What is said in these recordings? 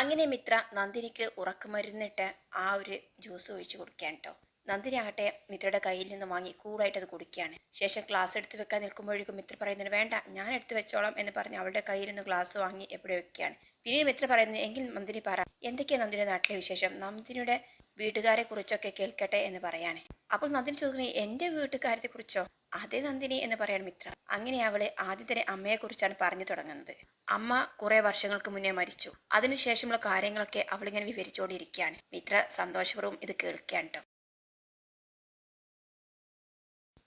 അങ്ങനെ മിത്ര നന്ദിനിക്ക് ഉറക്കമരുന്നിട്ട് ആ ഒരു ജ്യൂസ് ഒഴിച്ചു കൊടുക്കുകയാണ് കേട്ടോ നന്ദിനി ആകട്ടെ മിത്രയുടെ കയ്യിൽ നിന്ന് വാങ്ങി കൂളായിട്ട് അത് കുടിക്കുകയാണ്. ശേഷം ഗ്ലാസ് എടുത്ത് വെക്കാൻ നിൽക്കുമ്പോഴേക്കും മിത്ര പറയുന്നത് വേണ്ട ഞാൻ എടുത്ത് വെച്ചോളാം എന്ന് പറഞ്ഞ് അവളുടെ കയ്യിൽ നിന്ന് ഗ്ലാസ് വാങ്ങി എവിടെ വെക്കുകയാണ്. പിന്നീട് മിത്ര പറയുന്നത് എങ്കിൽ നന്ദിനി പറ എന്തൊക്കെയാണ് നന്ദിനിയുടെ നാട്ടിലെ വിശേഷം? നന്ദിനിയുടെ വീട്ടുകാരെ കുറിച്ചൊക്കെ കേൾക്കട്ടെ എന്ന് പറയാണ്. അപ്പോൾ നന്ദിനി ചോദിക്കുന്നത് എന്റെ വീട്ടുകാരത്തെ കുറിച്ചോ അതേ നന്ദിനി എന്ന് പറയാണ് മിത്ര. അങ്ങനെ അവൾ ആദ്യം തന്നെ അമ്മയെ കുറിച്ചാണ് പറഞ്ഞു തുടങ്ങുന്നത്. അമ്മ കുറെ വർഷങ്ങൾക്ക് മുന്നേ മരിച്ചു. അതിനുശേഷമുള്ള കാര്യങ്ങളൊക്കെ അവളിങ്ങനെ വിവരിച്ചുകൊണ്ടിരിക്കുകയാണ്. മിത്ര സന്തോഷപൂർവം ഇത് കേൾക്കുകയാണ്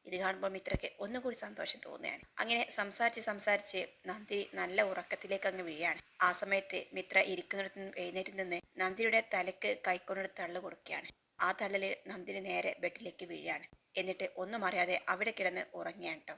ഇത് കാണുമ്പോൾ മിത്രയ്ക്ക് ഒന്നുകൂടി സന്തോഷം തോന്നുകയാണ്. അങ്ങനെ സംസാരിച്ച് സംസാരിച്ച് നന്ദിനി നല്ല ഉറക്കത്തിലേക്ക് അങ്ങ് വീഴാണ് ആ സമയത്ത് മിത്ര ഇരിക്കുന്നിടത്ത് എഴുന്നേറ്റ് നിന്ന് നന്ദിയുടെ തലക്ക് കൈക്കൊണ്ടൊരു തള്ളു കൊടുക്കുകയാണ്. ആ തള്ളിൽ നന്ദിനി നേരെ ബെഡിലേക്ക് വീഴാണ് എന്നിട്ട് ഒന്നും അറിയാതെ അവിടെ കിടന്ന് ഉറങ്ങിയാണ് കേട്ടോ.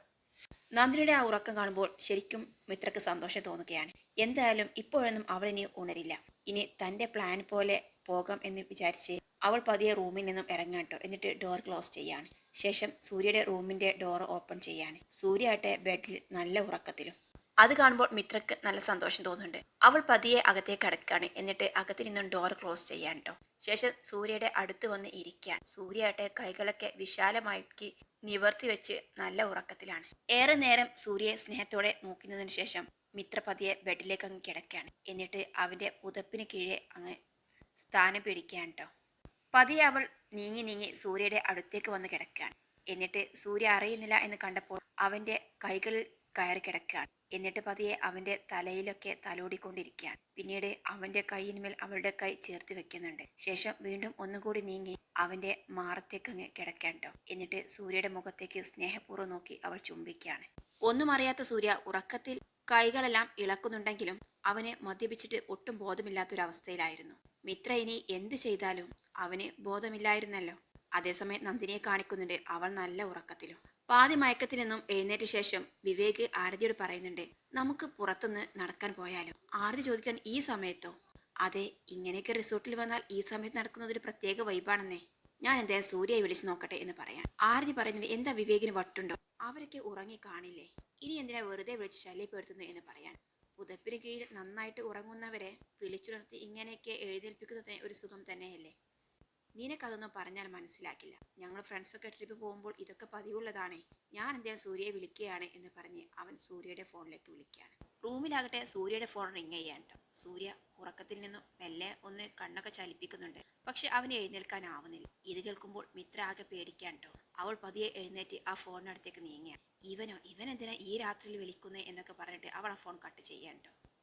നന്ദിനിയുടെ ആ ഉറക്കം കാണുമ്പോൾ ശരിക്കും മിത്രക്ക് സന്തോഷം തോന്നുകയാണ്. എന്തായാലും ഇപ്പോഴൊന്നും അവൾ ഇനി ഉണരില്ല. ഇനി തന്റെ പ്ലാൻ പോലെ പോകാം എന്ന് വിചാരിച്ച് അവൾ പതിയെ റൂമിൽ നിന്നും ഇറങ്ങാട്ടോ എന്നിട്ട് ഡോർ ക്ലോസ് ചെയ്യാണ്. ശേഷം സൂര്യയുടെ റൂമിന്റെ ഡോർ ഓപ്പൺ ചെയ്യാണ്. സൂര്യ ആട്ടെ ബെഡിൽ നല്ല ഉറക്കത്തിലും. അത് കാണുമ്പോൾ മിത്രക്ക് നല്ല സന്തോഷം തോന്നുന്നുണ്ട്. അവൾ പതിയെ അകത്തേക്ക് കടക്കുകയാണ്. എന്നിട്ട് അകത്ത് നിന്നും ഡോർ ക്ലോസ് ചെയ്യാൻ കേട്ടോ ശേഷം സൂര്യയുടെ അടുത്ത് വന്ന് ഇരിക്കാൻ സൂര്യ കൈകളൊക്കെ വിശാലമാക്കി നിവർത്തി വെച്ച് നല്ല ഉറക്കത്തിലാണ്. ഏറെ നേരം സൂര്യയെ സ്നേഹത്തോടെ നോക്കുന്നതിന് ശേഷം മിത്രപതിയെ ബെഡിലേക്ക് അങ്ങ് കിടക്കുകയാണ്. എന്നിട്ട് അവന്റെ പുതപ്പിന് കീഴെ അങ്ങ് സ്ഥാനം പിടിക്കുകയാണ് കേട്ടോ പതിയെ അവൾ നീങ്ങി നീങ്ങി സൂര്യയുടെ അടുത്തേക്ക് വന്ന് കിടക്കുകയാണ്. എന്നിട്ട് സൂര്യ അറിയുന്നില്ല എന്ന് കണ്ടപ്പോൾ അവന്റെ കൈകളിൽ കയറി കിടക്കുകയാണ്. എന്നിട്ട് പതിയെ അവന്റെ തലയിലൊക്കെ തലോടിക്കൊണ്ടിരിക്കുകയാണ്. പിന്നീട് അവന്റെ കൈയിന്മേൽ അവളുടെ കൈ ചേർത്ത് വെക്കുന്നുണ്ട്. ശേഷം വീണ്ടും ഒന്നുകൂടി നീങ്ങി അവന്റെ മാറത്തേക്ക് അങ്ങ് കിടക്കാണ്ടോ എന്നിട്ട് സൂര്യയുടെ മുഖത്തേക്ക് സ്നേഹപൂർവം നോക്കി അവൾ ചുംബിക്കുകയാണ്. ഒന്നും അറിയാത്ത സൂര്യ ഉറക്കത്തിൽ കൈകളെല്ലാം ഇളക്കുന്നുണ്ടെങ്കിലും അവനെ മദ്യപിച്ചിട്ട് ഒട്ടും ബോധമില്ലാത്തൊരവസ്ഥയിലായിരുന്നു. മിത്ര ഇനി എന്ത് ചെയ്താലും അവന് ബോധമില്ലായിരുന്നല്ലോ. അതേസമയം നന്ദിനിയെ കാണിക്കുന്നുണ്ട് അവൾ നല്ല ഉറക്കത്തിലും. പാതി മയക്കത്തിൽ നിന്നും എഴുന്നേറ്റ ശേഷം വിവേക് ആരതിയോട് പറയുന്നുണ്ട് നമുക്ക് പുറത്തുനിന്ന് നടക്കാൻ പോയാലോ? ആരതി ചോദിക്കാൻ ഈ സമയത്തോ? അതെ ഇങ്ങനെയൊക്കെ റിസോർട്ടിൽ വന്നാൽ ഈ സമയത്ത് നടക്കുന്നത് ഒരു പ്രത്യേക വൈബാണെന്നേ ഞാൻ എന്തായാലും സൂര്യയെ വിളിച്ചു നോക്കട്ടെ എന്ന് പറയാൻ. ആരതി പറയുന്നത് എന്താ വിവേകിന് വട്ടുണ്ടോ? അവരൊക്കെ ഉറങ്ങി കാണില്ലേ? ഇനി എന്തിനാ വെറുതെ വിളിച്ച് ശല്യപ്പെടുത്തുന്നു എന്ന് പറയാൻ? പുതപ്പിന് കീഴിൽ നന്നായിട്ട് ഉറങ്ങുന്നവരെ വിളിച്ചുണർത്തി ഇങ്ങനെയൊക്കെ എഴുന്നേൽപ്പിക്കുന്നത് ഒരു സുഖം തന്നെയല്ലേ? നിനക്കതൊന്നും പറഞ്ഞാൽ മനസ്സിലാക്കില്ല. ഞങ്ങൾ ഫ്രണ്ട്സൊക്കെ ട്രിപ്പ് പോകുമ്പോൾ ഇതൊക്കെ പതിവുള്ളതാണേ. ഞാൻ എന്തേലും സൂര്യയെ വിളിക്കുകയാണ് എന്ന് പറഞ്ഞ് അവൻ സൂര്യയുടെ ഫോണിലേക്ക് വിളിക്കുകയാണ്. റൂമിലാകട്ടെ സൂര്യയുടെ ഫോൺ റിങ് ചെയ്യാൻ സൂര്യ ഉറക്കത്തിൽ നിന്നും മെല്ലെ ഒന്ന് കണ്ണൊക്കെ ചലിപ്പിക്കുന്നുണ്ട്. പക്ഷെ അവന് എഴുന്നേൽക്കാനാവുന്നില്ല ഇത് കേൾക്കുമ്പോൾ മിത്ര ആകെ പേടിക്കാൻ അവൾ പതിയെ എഴുന്നേറ്റ് ആ ഫോണിനടുത്തേക്ക് നീങ്ങിയ ഇവനോ ഇവൻ എന്തിനാ ഈ രാത്രിയിൽ വിളിക്കുന്നേ എന്നൊക്കെ പറഞ്ഞിട്ട് അവൾ ആ ഫോൺ കട്ട് ചെയ്യാൻ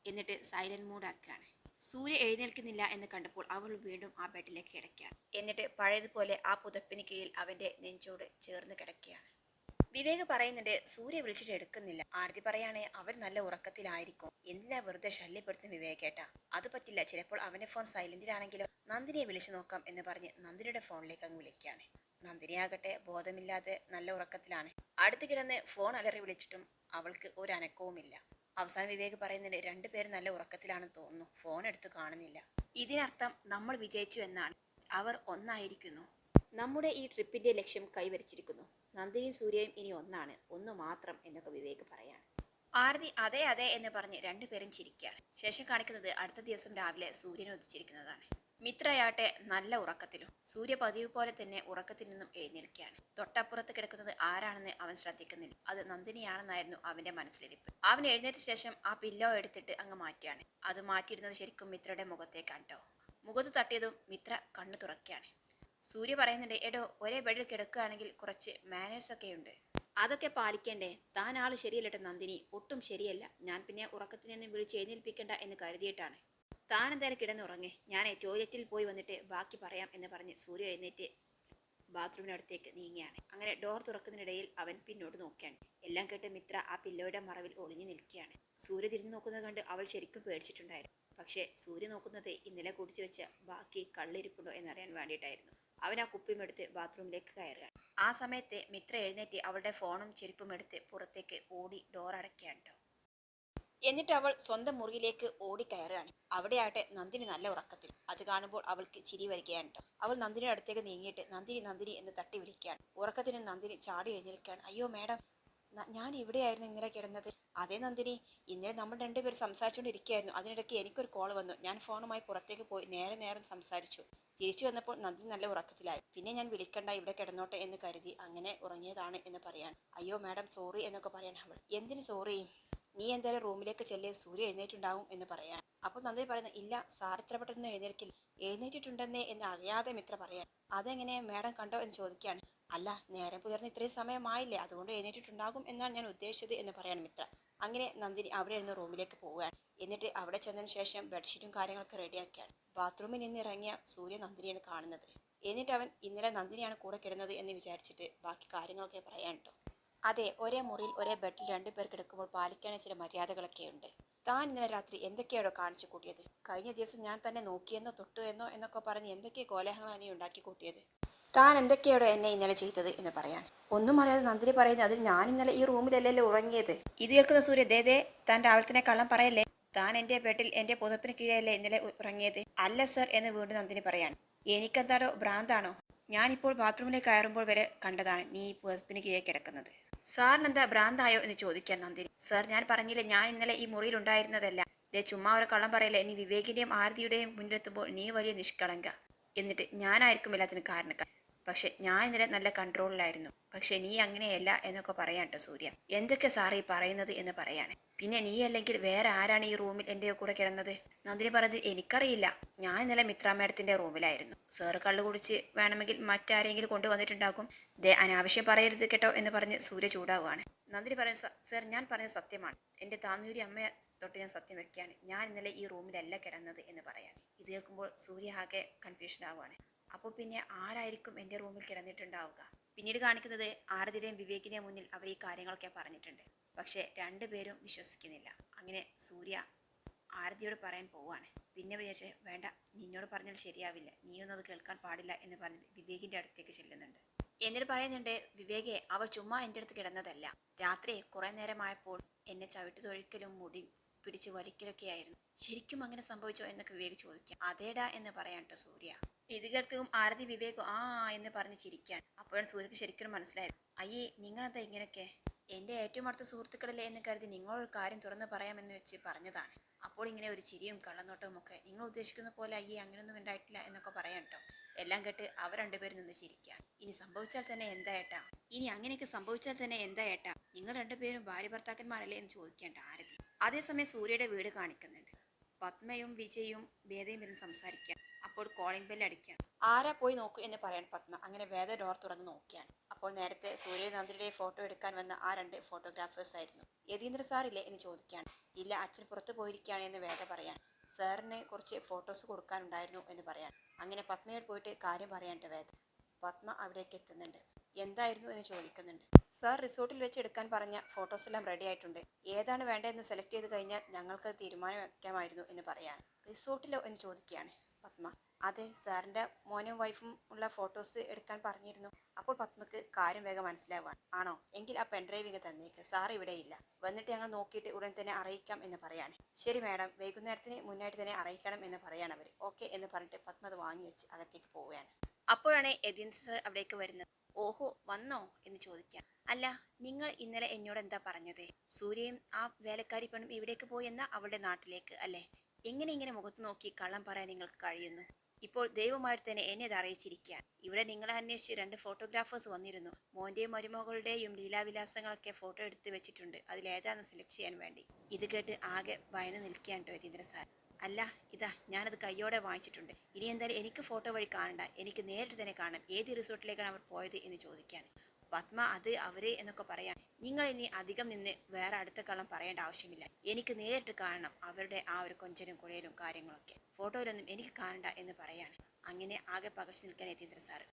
എന്നിട്ട് സൈലന്റ് മൂഡ് ആക്കുകയാണ്. സൂര്യ എഴുന്നേൽക്കുന്നില്ല എന്ന് കണ്ടപ്പോൾ അവൾ വീണ്ടും ആ ബെഡിലേക്ക് കിടക്കുകയാണ് എന്നിട്ട് പഴയതുപോലെ ആ പുതപ്പിന് കീഴിൽ അവന്റെ നെഞ്ചോട് ചേർന്ന് കിടക്കുകയാണ്. വിവേക് പറയുന്നുണ്ട് സൂര്യ വിളിച്ചിട്ട് എടുക്കുന്നില്ല. ആരതി പറയാണ് അവർ നല്ല ഉറക്കത്തിലായിരിക്കും. എന്തിനാ വെറുതെ ശല്യപ്പെടുത്തുന്ന വിവേകേട്ടാ അത് പറ്റില്ല. ചിലപ്പോൾ അവന്റെ ഫോൺ സൈലന്റിലാണെങ്കിലോ നന്ദിനിയെ വിളിച്ചു നോക്കാം എന്ന് പറഞ്ഞ് നന്ദിനിയുടെ ഫോണിലേക്ക് അങ്ങ് വിളിക്കുകയാണ്. നന്ദിനിയാകട്ടെ ബോധമില്ലാതെ നല്ല ഉറക്കത്തിലാണ്. അടുത്ത് കിടന്ന് ഫോൺ അലറി വിളിച്ചിട്ടും അവൾക്ക് ഒരു അനക്കവുമില്ല. അവസാനം വിവേക് പറയുന്നുണ്ട് രണ്ടുപേരും നല്ല ഉറക്കത്തിലാണെന്ന് തോന്നുന്നു. ഫോൺ എടുത്ത് കാണുന്നില്ല. ഇതിനർത്ഥം നമ്മൾ വിജയിച്ചു എന്നാണ്. അവർ ഒന്നായിരിക്കുന്നു. നമ്മുടെ ഈ ട്രിപ്പിന്റെ ലക്ഷ്യം കൈവരിച്ചിരിക്കുന്നു. നന്ദിയും സൂര്യയും ഇനി ഒന്നാണ്. ഒന്ന് മാത്രം എന്നൊക്കെ വിവേക് പറയാണ്. ആരതി അതെ അതെ എന്ന് പറഞ്ഞ് രണ്ടുപേരും ചിരിക്കുകയാണ്. ശേഷം കാണിക്കുന്നത് അടുത്ത ദിവസം രാവിലെ സൂര്യൻ ഉദിച്ചിരിക്കുന്നതാണ്. മിത്രയാട്ടെ നല്ല ഉറക്കത്തിലും. സൂര്യ പതിവ് പോലെ തന്നെ ഉറക്കത്തിൽ നിന്നും എഴുന്നേൽക്കുകയാണ്. തൊട്ടപ്പുറത്ത് കിടക്കുന്നത് ആരാണെന്ന് അവൻ ശ്രദ്ധിക്കുന്നില്ല. അത് നന്ദിനിയാണെന്നായിരുന്നു അവന്റെ മനസ്സിലിരിപ്പ്. അവൻ എഴുന്നേറ്റ ശേഷം ആ പില്ലോ എടുത്തിട്ട് അങ്ങ് മാറ്റിയാണ് അത് മാറ്റിയിടുന്നത് ശരിക്കും മിത്രയുടെ മുഖത്തേക്കാണ് കേട്ടോ മുഖത്ത് തട്ടിയതും മിത്ര കണ്ണു തുറക്കുകയാണ്. സൂര്യ പറയുന്നുണ്ട് എടോ ഒരേ ബെഡിൽ കിടക്കുകയാണെങ്കിൽ കുറച്ച് മാനേഴ്സ് ഒക്കെ ഉണ്ട്. അതൊക്കെ പാലിക്കേണ്ടേ? താൻ ആൾ ശരിയല്ലട്ടെ നന്ദിനി. ഒട്ടും ശരിയല്ല. ഞാൻ പിന്നെ ഉറക്കത്തിൽ നിന്ന് വിളിച്ച് എഴുന്നേൽപ്പിക്കണ്ട എന്ന് കരുതിയിട്ടാണ്. താൻ എന്തായാലും കിടന്നുറങ്ങി. ഞാൻ ടോയ്ലറ്റിൽ പോയി വന്നിട്ട് ബാക്കി പറയാം എന്ന് പറഞ്ഞ് സൂര്യ എഴുന്നേറ്റ് ബാത്റൂമിനടുത്തേക്ക് നീങ്ങിയാണ് അങ്ങനെ ഡോർ തുറക്കുന്നതിനിടയിൽ അവൻ പിന്നോട്ട് നോക്കിയാണ്. എല്ലാം കേട്ട് മിത്ര ആ പില്ലോയുടെ മറവിൽ ഒളിഞ്ഞു നിൽക്കുകയാണ്. സൂര്യ തിരിഞ്ഞു നോക്കുന്നത് കണ്ട് അവൾ ശരിക്കും പേടിച്ചിട്ടുണ്ടായിരുന്നു. പക്ഷേ സൂര്യ നോക്കുന്നത് ഇന്നലെ കുടിച്ചു വെച്ച ബാക്കി കള്ളിരിപ്പുണ്ടോ എന്നറിയാൻ വേണ്ടിയിട്ടായിരുന്നു. അവൻ ആ കുപ്പിയും എടുത്ത് ബാത്റൂമിലേക്ക് കയറുകയാണ്. ആ സമയത്ത് മിത്ര എഴുന്നേറ്റ് അവളുടെ ഫോണും ചെരുപ്പും എടുത്ത് പുറത്തേക്ക് ഓടി ഡോർ അടയ്ക്കുകയാണ് കേട്ടോ. എന്നിട്ട് അവൾ സ്വന്തം മുറിയിലേക്ക് ഓടിക്കയറുകയാണ്. അവിടെയാകട്ടെ നന്ദിനി നല്ല ഉറക്കത്തിൽ. അത് കാണുമ്പോൾ അവൾക്ക് ചിരി വരികയാണ് അവൾ നന്ദിനിയുടെ അടുത്തേക്ക് നീങ്ങിയിട്ട് നന്ദിനി നന്ദിനി എന്ന് തട്ടി വിളിക്കുകയാണ്. ഉറക്കത്തിന് നന്ദിനി ചാടി എഴുന്നേൽക്കുകയാണ്. അയ്യോ മാഡം ഞാൻ ഇവിടെയായിരുന്നു ഇന്നലെ കിടന്നത്. അതേ നന്ദിനി ഇന്നലെ നമ്മൾ രണ്ടുപേരും സംസാരിച്ചുകൊണ്ടിരിക്കുകയായിരുന്നു. അതിനിടയ്ക്ക് എനിക്കൊരു കോൾ വന്നു. ഞാൻ ഫോണുമായി പുറത്തേക്ക് പോയി നേരെ നേരം സംസാരിച്ചു. തിരിച്ചു വന്നപ്പോൾ നന്ദിനി നല്ല ഉറക്കത്തിലായി. പിന്നെ ഞാൻ വിളിക്കണ്ട ഇവിടെ കിടന്നോട്ടെ എന്ന് കരുതി അങ്ങനെ ഉറങ്ങിയതാണ് എന്ന് പറയാൻ അയ്യോ മാഡം സോറി എന്നൊക്കെ പറയാൻ അവൾ. എന്തിന് സോറി? നീ എന്തായാലും റൂമിലേക്ക് ചെല്ലേ സൂര്യ എഴുന്നേറ്റുണ്ടാവും എന്ന് പറയാണ്. അപ്പോൾ നന്ദി പറയുന്നത് ഇല്ല സാർ ഇത്ര പെട്ടെന്ന് എഴുന്നേൽക്കില്ല. എഴുന്നേറ്റിട്ടുണ്ടെന്നേ എന്ന് അറിയാതെ മിത്ര പറയാൻ അതെങ്ങനെ മാഡം കണ്ടോ എന്ന് ചോദിക്കുകയാണ്. അല്ല നേരം പുലർന്ന് ഇത്രയും സമയമായില്ലേ അതുകൊണ്ട് എഴുന്നേറ്റിട്ടുണ്ടാകും എന്നാണ് ഞാൻ ഉദ്ദേശിച്ചത് എന്ന് പറയാണ് മിത്ര. അങ്ങനെ നന്ദിനി അവിടെ ഇരുന്ന് റൂമിലേക്ക് പോവുകയാണ്. എന്നിട്ട് അവിടെ ചെന്നതിന് ശേഷം ബെഡ്ഷീറ്റും കാര്യങ്ങളൊക്കെ റെഡിയാക്കിയാണ് ബാത്റൂമിൽ നിന്ന് ഇറങ്ങിയ സൂര്യ നന്ദിനിയാണ് കാണുന്നത്. എന്നിട്ട് അവൻ ഇന്നലെ നന്ദിനിയാണ് കൂടെ കിടന്നത് എന്ന് വിചാരിച്ചിട്ട് ബാക്കി കാര്യങ്ങളൊക്കെ പറയാൻ കേട്ടോ അതെ ഒരേ മുറിയിൽ ഒരേ ബെഡിൽ രണ്ടുപേർ കിടക്കുമ്പോൾ പാലിക്കേണ്ട ചില മര്യാദകളൊക്കെ ഉണ്ട്. താൻ ഇന്നലെ രാത്രി എന്തൊക്കെയാണോ കാണിച്ചു കൂട്ടിയത്? കഴിഞ്ഞ ദിവസം ഞാൻ തന്നെ നോക്കിയെന്നോ തൊട്ടു എന്നോ എന്നൊക്കെ പറഞ്ഞ് എന്തൊക്കെ കോലാഹലമാണ് നീ ഉണ്ടാക്കി കൂട്ടിയത്? താൻ എന്തൊക്കെയാണോ എന്നെ ഇന്നലെ ചെയ്തത് എന്ന് പറയാൻ. ഒന്നും അറിയാതെ നന്ദിനി പറയുന്നത് അതിൽ ഞാൻ ഇന്നലെ ഈ റൂമിലല്ലല്ലോ ഉറങ്ങിയത്. ഇത് കേൾക്കുന്ന സൂര്യ ദേദേ താൻ രാവിലെ കള്ളം പറയല്ലേ? താൻ എന്റെ ബെഡിൽ എന്റെ പുതപ്പിന് കീഴല്ലേ ഇന്നലെ ഉറങ്ങിയത്? അല്ല സർ എന്ന് വീണ്ടും നന്ദിനി പറയാൻ. എനിക്കെന്താണോ ഭ്രാന്താണോ? ഞാനിപ്പോൾ ബാത്റൂമിലേക്ക് കയറുമ്പോൾ വരെ കണ്ടതാണ് നീ ഈ പുതപ്പിന് കീഴേ കിടക്കുന്നത്. സാറിന് എന്താ ഭ്രാന്തായോ എന്ന് ചോദിക്കാൻ നന്ദിനി. സാർ ഞാൻ പറഞ്ഞില്ല ഞാൻ ഇന്നലെ ഈ മുറിയിൽ ഉണ്ടായിരുന്നതല്ല. ദേ ചുമ്മാ ഒരു കള്ളം പറയില്ല നീ വിവേകിന്റെയും ആരതിയുടെയും മുന്നിലെത്തുമ്പോൾ നീ വലിയ നിഷ്കളങ്ക. എന്നിട്ട് ഞാനായിരിക്കും എല്ലാത്തിനും കാരണക്കാർ. പക്ഷെ ഞാൻ ഇന്നലെ നല്ല കൺട്രോളിലായിരുന്നു. പക്ഷെ നീ അങ്ങനെയല്ല എന്നൊക്കെ പറയാൻ കേട്ടോ സൂര്യ. എന്തൊക്കെ സാറ് ഈ പറയുന്നത് എന്ന് പറയാണ് പിന്നെ നീ അല്ലെങ്കിൽ വേറെ ആരാണ് ഈ റൂമിൽ എന്റെ കൂടെ കിടന്നത്? നന്ദിനി പറഞ്ഞത് എനിക്കറിയില്ല. ഞാൻ ഇന്നലെ മിത്ര മേഡത്തിന്റെ റൂമിലായിരുന്നു. സാറ് കള്ളു കുടിച്ച് വേണമെങ്കിൽ മറ്റാരെങ്കിലും കൊണ്ടുവന്നിട്ടുണ്ടാക്കും. ദേ അനാവശ്യം പറയരുത് കേട്ടോ എന്ന് പറഞ്ഞ് സൂര്യ ചൂടാവുകയാണ്. നന്ദിനി പറയുന്ന സാർ സർ ഞാൻ പറഞ്ഞത് സത്യമാണ്. എന്റെ താന്നൂരി അമ്മയെ തൊട്ട് ഞാൻ സത്യം വെക്കുകയാണ്. ഞാൻ ഇന്നലെ ഈ റൂമിലല്ല കിടന്നത് എന്ന് പറയാൻ ഇത് കേൾക്കുമ്പോൾ സൂര്യ ആകെ കൺഫ്യൂഷൻ ആവുകയാണ്. അപ്പോൾ പിന്നെ ആരായിരിക്കും എന്റെ റൂമിൽ കിടന്നിട്ടുണ്ടാവുക? പിന്നീട് കാണിക്കുന്നത് ആരതിയുടെയും വിവേകിന്റെയും മുന്നിൽ അവർ ഈ കാര്യങ്ങളൊക്കെ പറഞ്ഞിട്ടുണ്ട്. പക്ഷേ രണ്ടുപേരും വിശ്വസിക്കുന്നില്ല. അങ്ങനെ സൂര്യ ആരതിയോട് പറയാൻ പോവാണ് പിന്നെ വിചാരിച്ച് വേണ്ട നിന്നോട് പറഞ്ഞാൽ ശരിയാവില്ല. നീയൊന്നും അത് കേൾക്കാൻ പാടില്ല എന്ന് പറഞ്ഞ് വിവേകിന്റെ അടുത്തേക്ക് ചെല്ലുന്നുണ്ട്. എന്നിട്ട് പറയുന്നുണ്ട് വിവേകെ അവൾ ചുമ്മാ എന്റെ അടുത്ത് കിടന്നതല്ല. രാത്രി കുറെ നേരമായപ്പോൾ എന്നെ ചവിട്ടു തൊഴിക്കലും മുടി പിടിച്ച് വലിക്കലൊക്കെ ആയിരുന്നു ശരിക്കും അങ്ങനെ സംഭവിച്ചോ? എന്നൊക്കെ വിവേക് ചോദിക്കുക. അതേടാ എന്ന് പറയാൻ സൂര്യ. ഇത് കേൾക്കും ആരതി വിവേകും ആ എന്ന് പറഞ്ഞ് ചിരിക്കാൻ. അപ്പോഴാണ് സൂര്യക്ക് ശരിക്കും മനസ്സിലായത്. അയ്യേ നിങ്ങളെന്താ ഇങ്ങനെയൊക്കെ? എന്റെ ഏറ്റവും അടുത്ത സുഹൃത്തുക്കളല്ലേ എന്ന് കരുതി നിങ്ങളൊരു കാര്യം തുറന്ന് പറയാമെന്ന് വെച്ച് പറഞ്ഞതാണ്. അപ്പോൾ ഇങ്ങനെ ഒരു ചിരിയും കള്ളനോട്ടവും ഒക്കെ നിങ്ങൾ ഉദ്ദേശിക്കുന്ന പോലെ അയ്യേ അങ്ങനെയൊന്നും ഉണ്ടായിട്ടില്ല എന്നൊക്കെ പറയാൻ കേട്ടോ. എല്ലാം കേട്ട് അവർ രണ്ടുപേരും നിന്ന് ചിരിക്കാൻ. ഇനി സംഭവിച്ചാൽ തന്നെ എന്താ ഏട്ടാ? ഇനി അങ്ങനെയൊക്കെ സംഭവിച്ചാൽ തന്നെ എന്താ ഏട്ടാ? നിങ്ങൾ രണ്ടുപേരും ഭാര്യ ഭർത്താക്കന്മാരല്ലേ എന്ന് ചോദിക്കേണ്ട ആരതി. അതേസമയം സൂര്യയുടെ വീട് കാണിക്കുന്നുണ്ട്. പത്മയും വിജയും വേദയും ഇരുന്ന് സംസാരിക്കാൻ. അപ്പോൾ കോളിംഗ് ബെല്ല് അടിക്കുക ആരാ പോയി നോക്കൂ എന്ന് പറയാൻ പത്മ അങ്ങനെ വേദ ഡോർ തുറന്ന് നോക്കിയാണ്. അപ്പോൾ നേരത്തെ സൂര്യ നന്ദിയുടെ ഫോട്ടോ എടുക്കാൻ വന്ന ആ രണ്ട് ഫോട്ടോഗ്രാഫേഴ്സ് ആയിരുന്നു. യതീന്ദ്ര സാറില്ലേ എന്ന് ചോദിക്കുകയാണ് ഇല്ല അച്ഛൻ പുറത്തു പോയിരിക്കുകയാണ് എന്ന് വേദ പറയാൻ സാറിന് കുറച്ച് ഫോട്ടോസ് കൊടുക്കാനുണ്ടായിരുന്നു എന്ന് പറയാൻ അങ്ങനെ പത്മയോട് പോയിട്ട് കാര്യം പറയാണ്ട് വേദ. പത്മ അവിടേക്ക് എത്തുന്നുണ്ട്. എന്തായിരുന്നു? എന്ന് ചോദിക്കുന്നുണ്ട്. സാർ റിസോർട്ടിൽ വെച്ച് എടുക്കാൻ പറഞ്ഞ ഫോട്ടോസ് എല്ലാം റെഡി ആയിട്ടുണ്ട്. ഏതാണ് വേണ്ടതെന്ന് സെലക്ട് ചെയ്ത് കഴിഞ്ഞാൽ ഞങ്ങൾക്ക് തീരുമാനം വയ്ക്കാമായിരുന്നു എന്ന് പറയാണ്. റിസോർട്ടിലോ എന്ന് ചോദിക്കുകയാണ് പത്മ. അതെ സാറിന്റെ മോനും വൈഫും ഉള്ള ഫോട്ടോസ് എടുക്കാൻ പറഞ്ഞിരുന്നു. അപ്പോൾ പത്മക്ക് കാര്യം വേഗം മനസ്സിലാവാണ് ആണോ? എങ്കിൽ ആ പെൻഡ്രൈവിങ് തന്നേക്ക്. സാർ ഇവിടെ ഇല്ല. വന്നിട്ട് ഞങ്ങൾ നോക്കിയിട്ട് ഉടൻ തന്നെ അറിയിക്കാം എന്ന് പറയാണ്. ശരി മാഡം വൈകുന്നേരത്തിന് മുന്നായിട്ട് തന്നെ അറിയിക്കണം എന്ന് പറയാണ് അവർ ഓക്കെ എന്ന് പറഞ്ഞിട്ട് പത്മ അത് വാങ്ങി വെച്ച് അകത്തേക്ക് പോവുകയാണ്. അപ്പോഴാണ് എതിൻ സാർ അവിടേക്ക് വരുന്നത്. ഓഹോ വന്നോ എന്ന് ചോദിക്കാം അല്ല നിങ്ങൾ ഇന്നലെ എന്നോട് എന്താ പറഞ്ഞത്? സൂര്യയും ആ വേലക്കാരി പെണ്ണും ഇവിടേക്ക് പോയി എന്ന അവളുടെ നാട്ടിലേക്ക് അല്ലേ? എങ്ങനെ ഇങ്ങനെ മുഖത്ത് നോക്കി കള്ളം പറയാൻ നിങ്ങൾക്ക് കഴിയുന്നു? ഇപ്പോൾ ദൈവമായിട്ട് തന്നെ എന്നെ ഇത് അറിയിച്ചിരിക്കുകയാണ്. ഇവിടെ നിങ്ങളെ അന്വേഷിച്ച് രണ്ട് ഫോട്ടോഗ്രാഫേഴ്സ് വന്നിരുന്നു. മോന്റെയും മരുമകളുടെയും ലീലാവിലാസങ്ങളൊക്കെ ഫോട്ടോ എടുത്ത് വെച്ചിട്ടുണ്ട്. അതിലേതാണെന്ന് സെലക്ട് ചെയ്യാൻ വേണ്ടി. ഇത് കേട്ട് ആകെ ഭയന്ന് നിൽക്കുകയാണ് കേട്ടോ യതീന്ദ്ര സാർ അല്ല ഇതാ ഞാനത് കയ്യോടെ വാങ്ങിച്ചിട്ടുണ്ട്. ഇനി എന്തായാലും എനിക്ക് ഫോട്ടോ വഴി കാണണ്ട. എനിക്ക് നേരിട്ട് തന്നെ കാണാം ഏത് റിസോർട്ടിലേക്കാണ് അവർ പോയത് എന്ന് ചോദിക്കാൻ പത്മ അത് അവരെ എന്നൊക്കെ പറയാം നിങ്ങൾ ഇനി അധികം നിന്ന് വേറെ അടുത്ത കള്ളം പറയേണ്ട ആവശ്യമില്ല. എനിക്ക് നേരിട്ട് കാണണം അവരുടെ ആ ഒരു കൊഞ്ചനും കുഴയലും കാര്യങ്ങളൊക്കെ. ഫോട്ടോയിലൊന്നും എനിക്ക് കാണണ്ട എന്ന് പറയാണ്. അങ്ങനെ ആകെ പകച്ചു നിൽക്കാൻ യതീന്ദ്ര സാറ്.